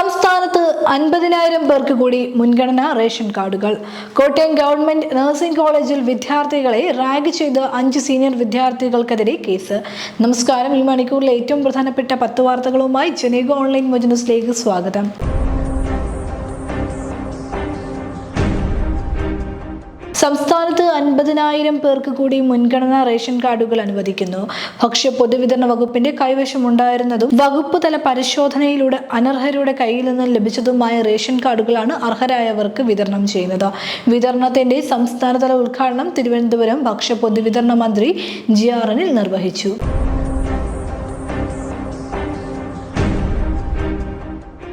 സംസ്ഥാനത്ത് അൻപതിനായിരം പേർക്ക് കൂടി മുൻഗണന റേഷൻ കാർഡുകൾ. കോട്ടയം ഗവൺമെന്റ് നഴ്സിംഗ് കോളേജിൽ വിദ്യാർത്ഥികളെ റാഗ് ചെയ്ത് അഞ്ച് സീനിയർ വിദ്യാർത്ഥികൾക്കെതിരെ കേസ്. നമസ്കാരം. ഈ മണിക്കൂറിലെ ഏറ്റവും പ്രധാനപ്പെട്ട പത്ത് വാർത്തകളുമായി ജനീക ഓൺലൈൻ മോജനസിലേക്ക് സ്വാഗതം. സംസ്ഥാനത്ത് അൻപതിനായിരം പേർക്ക് കൂടി മുൻഗണനാ റേഷൻ കാർഡുകൾ അനുവദിക്കുന്നു. ഭക്ഷ്യ പൊതുവിതരണ വകുപ്പിന്റെ കൈവശമുണ്ടായിരുന്നതും വകുപ്പ് തല പരിശോധനയിലൂടെ അനർഹരുടെ കയ്യിൽ നിന്ന് ലഭിച്ചതുമായ റേഷൻ കാർഡുകളാണ് അർഹരായവർക്ക് വിതരണം ചെയ്യുന്നത്. വിതരണത്തിന്റെ സംസ്ഥാനതല ഉദ്ഘാടനം തിരുവനന്തപുരം ഭക്ഷ്യ പൊതുവിതരണ മന്ത്രി ജി ആർ നിർവഹിച്ചു.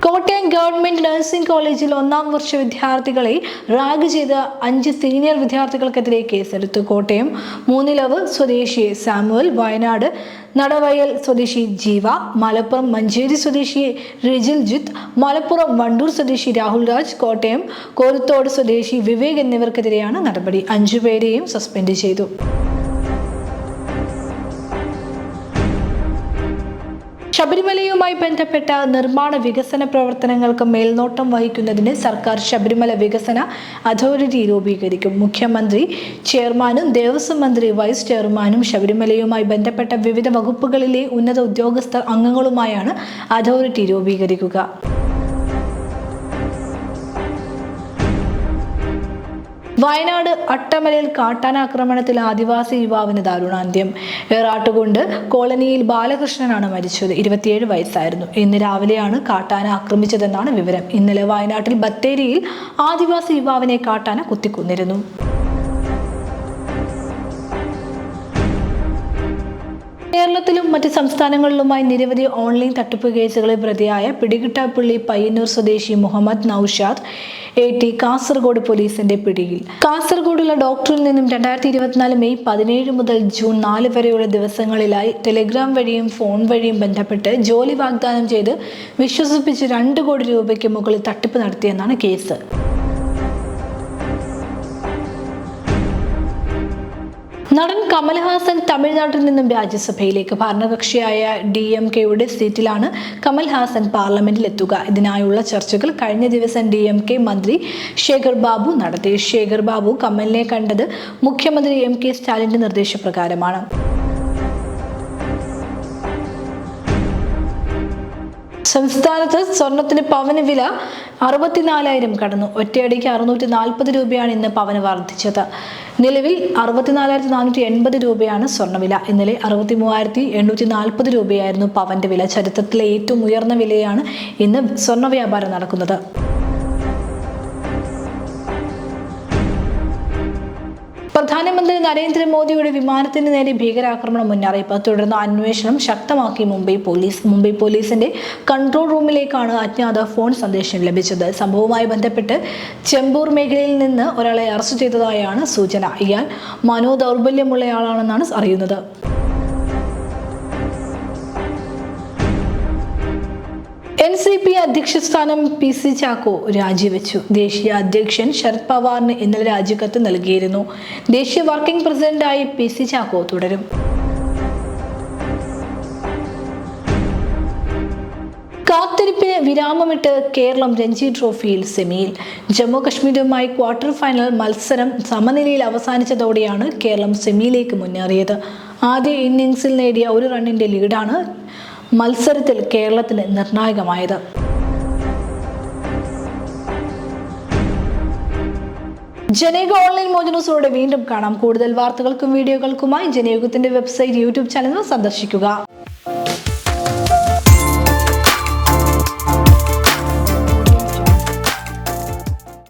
കോട്ടയം ഗവൺമെന്റ് നഴ്സിംഗ് കോളേജിൽ ഒന്നാം വർഷ വിദ്യാർത്ഥികളെ റാഗ് ചെയ്ത അഞ്ച് സീനിയർ വിദ്യാർത്ഥികൾക്കെതിരെ കേസെടുത്തു. കോട്ടയം മൂന്നിലവ് സ്വദേശി സാമുവൽ വയനാട് നടവയൽ സ്വദേശി ജീവ മലപ്പുറം മഞ്ചേരി സ്വദേശി റിജിൽ ജിത്ത് മലപ്പുറം വണ്ടൂർ സ്വദേശി രാഹുൽ രാജ് കോട്ടയം കോരുത്തോട് സ്വദേശി വിവേക് എന്നിവർക്കെതിരെയാണ് നടപടി. അഞ്ചുപേരെയും സസ്പെൻഡ് ചെയ്തു. ശബരിമലയുമായി ബന്ധപ്പെട്ട നിർമ്മാണ വികസന പ്രവർത്തനങ്ങൾക്ക് മേൽനോട്ടം വഹിക്കുന്നതിന് സർക്കാർ ശബരിമല വികസന അതോറിറ്റി രൂപീകരിക്കും. മുഖ്യമന്ത്രി ചെയർമാനും ദേവസ്വം മന്ത്രി വൈസ് ചെയർമാനും ശബരിമലയുമായി ബന്ധപ്പെട്ട വിവിധ വകുപ്പുകളിലെ ഉന്നത ഉദ്യോഗസ്ഥർ അംഗങ്ങളുമായാണ് അതോറിറ്റി രൂപീകരിക്കുക. വയനാട് അട്ടമലയിൽ കാട്ടാനാക്രമണത്തിൽ ആദിവാസി യുവാവിന് ദാരുണാന്ത്യം. ഏറാട്ടുകൊണ്ട് കോളനിയിൽ ബാലകൃഷ്ണനാണ് മരിച്ചത്. ഇരുപത്തിയേഴ് വയസ്സായിരുന്നു. ഇന്ന് രാവിലെയാണ് കാട്ടാന ആക്രമിച്ചതെന്നാണ് വിവരം. ഇന്നലെ വയനാട്ടിൽ ബത്തേരിയിൽ ആദിവാസി യുവാവിനെ കാട്ടാന കുത്തിക്കൊന്നിരുന്നു. കേരളത്തിലും മറ്റ് സംസ്ഥാനങ്ങളിലുമായി നിരവധി ഓൺലൈൻ തട്ടിപ്പ് കേസുകളിൽ പ്രതിയായ പിടികിട്ടാപ്പള്ളി പയ്യന്നൂർ സ്വദേശി മുഹമ്മദ് നൌഷാദ് എ ടി കാസർഗോഡ് പോലീസിന്റെ പിടിയിൽ. കാസർഗോഡുള്ള ഡോക്ടറിൽ നിന്നും രണ്ടായിരത്തി ഇരുപത്തിനാല് മെയ് പതിനേഴ് മുതൽ ജൂൺ നാല് വരെയുള്ള ദിവസങ്ങളിലായി ടെലിഗ്രാം വഴിയും ഫോൺ വഴിയും ബന്ധപ്പെട്ട് ജോലി വാഗ്ദാനം ചെയ്ത് വിശ്വസിപ്പിച്ച് രണ്ട് കോടി രൂപയ്ക്ക് മുകളിൽ തട്ടിപ്പ് നടത്തിയെന്നാണ് കേസ്. നടൻ കമൽഹാസൻ തമിഴ്നാട്ടിൽ നിന്നും രാജ്യസഭയിലേക്ക് ഭരണകക്ഷിയായ ഡി എം കെയുടെ സീറ്റിലാണ് കമൽഹാസൻ പാർലമെന്റിൽ എത്തുക ഇതിനായുള്ള ചർച്ചകൾ കഴിഞ്ഞ ദിവസം ഡി എം കെ മന്ത്രി ശേഖർ ബാബു നടത്തി. ശേഖർ ബാബു കമലിനെ കണ്ടത് മുഖ്യമന്ത്രി എം കെ സ്റ്റാലിന്റെ നിർദ്ദേശപ്രകാരമാണ്. സംസ്ഥാനത്ത് സ്വർണത്തിന് പവന് വില അറുപത്തിനാലായിരം കടന്നു. ഒറ്റയടിക്ക് അറുന്നൂറ്റി നാൽപ്പത് രൂപയാണ് ഇന്ന് പവന് വർദ്ധിച്ചത്. നിലവിൽ അറുപത്തിനാലായിരത്തി നാനൂറ്റി എൺപത് രൂപയാണ് സ്വർണവില ഇന്നലെ അറുപത്തി മൂവായിരത്തി എണ്ണൂറ്റി നാൽപ്പത് രൂപയായിരുന്നു പവന്റെ വില. ചരിത്രത്തിലെ ഏറ്റവും ഉയർന്ന വിലയാണ് ഇന്ന് സ്വർണ വ്യാപാരം നടക്കുന്നത്. പ്രധാനമന്ത്രി നരേന്ദ്രമോദിയുടെ വിമാനത്തിന് നേരെ ഭീകരാക്രമണം മുന്നറിയിപ്പ്. തുടർന്ന് അന്വേഷണം ശക്തമാക്കി മുംബൈ പോലീസ്. മുംബൈ പോലീസിന്റെ കൺട്രോൾ റൂമിലേക്കാണ് അജ്ഞാത ഫോൺ സന്ദേശം ലഭിച്ചത്. സംഭവവുമായി ബന്ധപ്പെട്ട് ചെമ്പൂർ മേഖലയിൽ നിന്ന് ഒരാളെ അറസ്റ്റ് ചെയ്തതായാണ് സൂചന. ഇയാൾ മനോദൗർബല്യമുള്ളയാളാണെന്നാണ് അറിയുന്നത്. എൻ സി പി അധ്യക്ഷ സ്ഥാനം പി സി ചാക്കോ രാജിവെച്ചു. ദേശീയ അധ്യക്ഷൻ ശരത് പവാറിന് ഇന്നലെ രാജിക്കത്ത് നൽകിയിരുന്നു. ദേശീയ വർക്കിംഗ് പ്രസിഡന്റായി പി സി ചാക്കോ തുടരും. കാത്തിരിപ്പിന് വിരാമമിട്ട് കേരളം രഞ്ജി ട്രോഫിയിൽ സെമിയിൽ. ജമ്മു കശ്മീരുമായി ക്വാർട്ടർ ഫൈനൽ മത്സരം സമനിലയിൽ അവസാനിച്ചതോടെയാണ് കേരളം സെമിയിലേക്ക് മുന്നേറിയത്. ആദ്യ ഇന്നിംഗ്സിൽ നേടിയ ഒരു റണ്ണിന്റെ ലീഡാണ് മത്സരത്തിൽ കേരളത്തിന് നിർണായകമായത്. ജനയുഗ ഓൺലൈൻ വീണ്ടും കാണാം. കൂടുതൽ വാർത്തകൾക്കും വീഡിയോകൾക്കുമായി ജനയുഗത്തിന്റെ വെബ്സൈറ്റ് യൂട്യൂബ് ചാനൽ സന്ദർശിക്കുക.